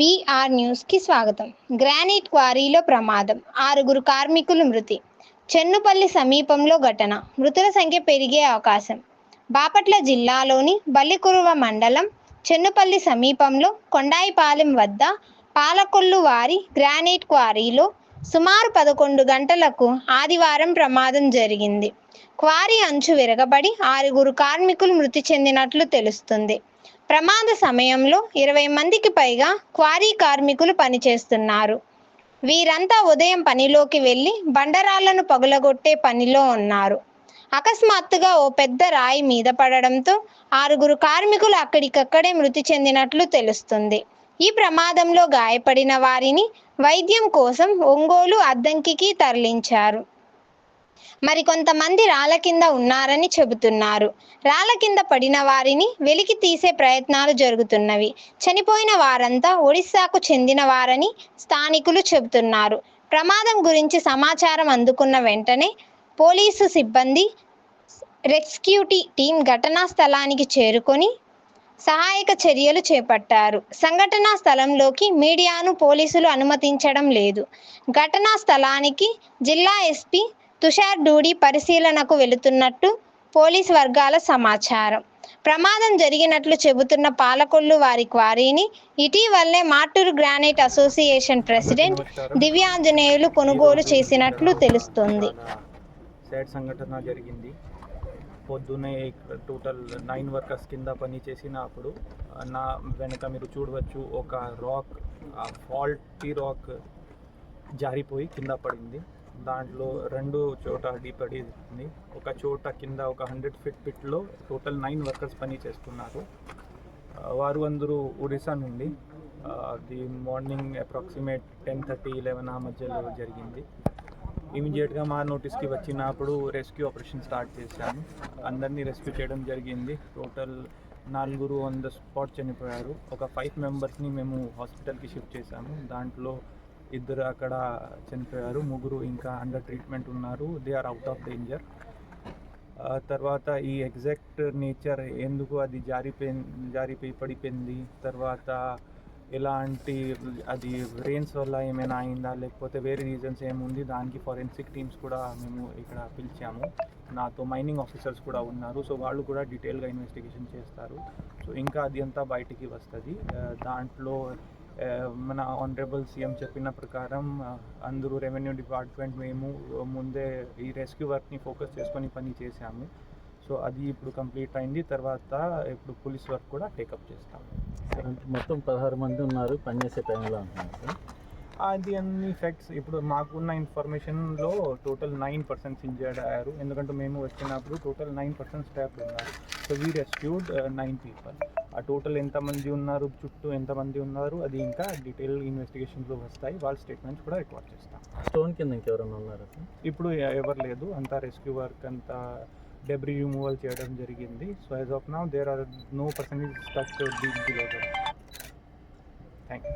BR న్యూస్కి స్వాగతం. Granite క్వారీలో ప్రమాదం. ఆరుగురు కార్మికులు మృతి. చెన్నుపల్లి సమీపంలో ఘటన. మృతుల సంఖ్య పెరిగే అవకాశం. బాపట్ల జిల్లాలోని బల్లికురువ మండలం చెన్నుపల్లి సమీపంలో కొండాయిపాలెం వద్ద పాలకొల్లు వారి గ్రానైట్ క్వారీలో సుమారు పదకొండు గంటలకు ఆదివారం ప్రమాదం జరిగింది. క్వారీ అంచు విరగబడి ఆరుగురు కార్మికులు మృతి చెందినట్లు తెలుస్తుంది. ప్రమాద సమయంలో ఇరవై మందికి పైగా క్వారీ కార్మికులు పనిచేస్తున్నారు. వీరంతా ఉదయం పనిలోకి వెళ్ళి బండరాళ్ళను పగులగొట్టే పనిలో ఉన్నారు. అకస్మాత్తుగా ఓ పెద్ద రాయి మీద పడడంతో ఆరుగురు కార్మికులు అక్కడికక్కడే మృతి చెందినట్లు తెలుస్తుంది. ఈ ప్రమాదంలో గాయపడిన వారిని వైద్యం కోసం ఒంగోలు అద్దంకికి తరలించారు. మరికొంతమంది రాళ్ళ కింద ఉన్నారని చెబుతున్నారు. రాళ్ళ కింద పడిన వారిని వెలికి తీసే ప్రయత్నాలు జరుగుతున్నవి. చనిపోయిన వారంతా ఒడిశాకు చెందిన వారని స్థానికులు చెబుతున్నారు. ప్రమాదం గురించి సమాచారం అందుకున్న వెంటనే పోలీసు సిబ్బంది రెస్క్యూటీ టీం ఘటనా స్థలానికి చేరుకొని సహాయక చర్యలు చేపట్టారు. సంఘటనా స్థలంలోకి మీడియాను పోలీసులు అనుమతించడం లేదు. ఘటనా స్థలానికి జిల్లా ఎస్పీ తుషార్ డూడి పరిశీలనకు వెళుతున్నట్టు పోలీస్ వర్గాల సమాచారం. ప్రమాదం జరిగినట్లు చెబుతున్న పాలకొల్లు వారి క్వారీని ఇటీవలనే Maturu granite association president Divyanjaneyulu కొనుగోలు చేసినట్లు తెలుస్తుంది. సైడ్ సంఘటన జరిగింది. పొద్దునే టోటల్ నైన్ వర్కర్స్ కింద పని చేసినప్పుడు నా వెనక మీరు చూడవచ్చు ఒక రాక్ ఫాల్టీ రాక్ జారిపోయి కింద పడింది. దాంట్లో రెండు చోట పడింది ఒక చోట కింద ఒక హండ్రెడ్ ఫిట్ పిట్లో టోటల్ నైన్ వర్కర్స్ పని చేస్తున్నారు. వారు అందరూ ఒడిశా నుండి. The morning approximate ten thirty eleven ఆ మధ్యలో జరిగింది. ఇమీడియట్గా మా నోటీస్కి వచ్చినప్పుడు రెస్క్యూ ఆపరేషన్ స్టార్ట్ చేశాము. అందరినీ రెస్క్యూ చేయడం జరిగింది. టోటల్ నలుగురు ఆన్ ద స్పాట్ చనిపోయారు. ఒక ఫైవ్ మెంబర్స్ని మేము హాస్పిటల్కి షిఫ్ట్ చేశాము. దాంట్లో ఇద్దరు అక్కడ చనిపోయారు ముగ్గురు ఇంకా అండర్ ట్రీట్మెంట్ ఉన్నారు. They are out of danger తర్వాత ఈ ఎగ్జాక్ట్ నేచర్ ఎందుకు అది జారిపోయి జారిపోయి పడిపోయింది? తర్వాత ఎలాంటి అది రెయిన్స్ వల్ల ఏమైనా అయిందా? లేకపోతే వేరే రీజన్స్ ఏముంది? దానికి ఫారెన్సిక్ టీమ్స్ కూడా మేము ఇక్కడ పిలిచాము. నాతో మైనింగ్ ఆఫీసర్స్ కూడా ఉన్నారు. సో వాళ్ళు కూడా డీటెయిల్గా ఇన్వెస్టిగేషన్ చేస్తారు. సో ఇంకా అది అంతా బయటికి వస్తుంది. దాంట్లో మన ఆనరబుల్ సీఎం చెప్పిన ప్రకారం అందరూ రెవెన్యూ డిపార్ట్మెంట్ మేము ముందే ఈ రెస్క్యూ వర్క్ని ఫోకస్ చేసుకొని పని చేశాము. సో అది ఇప్పుడు కంప్లీట్ అయింది. తర్వాత ఇప్పుడు పోలీస్ వర్క్ కూడా టేకప్ చేస్తాము. మొత్తం పదహారు మంది ఉన్నారు. పనిచేసే టైంలో సార్. అది అన్ని ఫ్యాక్ట్స్ ఇప్పుడు మాకున్న ఇన్ఫర్మేషన్లో టోటల్ నైన్ పర్సెంట్స్ ఇంజర్డ్ అయ్యారు. ఎందుకంటే మేము వచ్చినప్పుడు టోటల్ నైన్ పర్సెంట్ స్టాఫ్ ఉన్నారు. So we rescued nine people ఆ టోటల్ ఎంతమంది ఉన్నారు చుట్టూ ఎంతమంది ఉన్నారు అది ఇంకా డీటెయిల్ ఇన్వెస్టిగేషన్లో వస్తాయి. వాళ్ళ స్టేట్మెంట్స్ కూడా రికార్డ్ చేస్తాం. స్టోన్ కింద ఇంకెవరైనా ఉన్నారా ఇప్పుడు ఎవరు లేదు. అంతా రెస్క్యూ వర్క్ అంతా డెబ్రీ రిమూవల్ చేయడం జరిగింది. So as of now there are no person stuck deep below thank you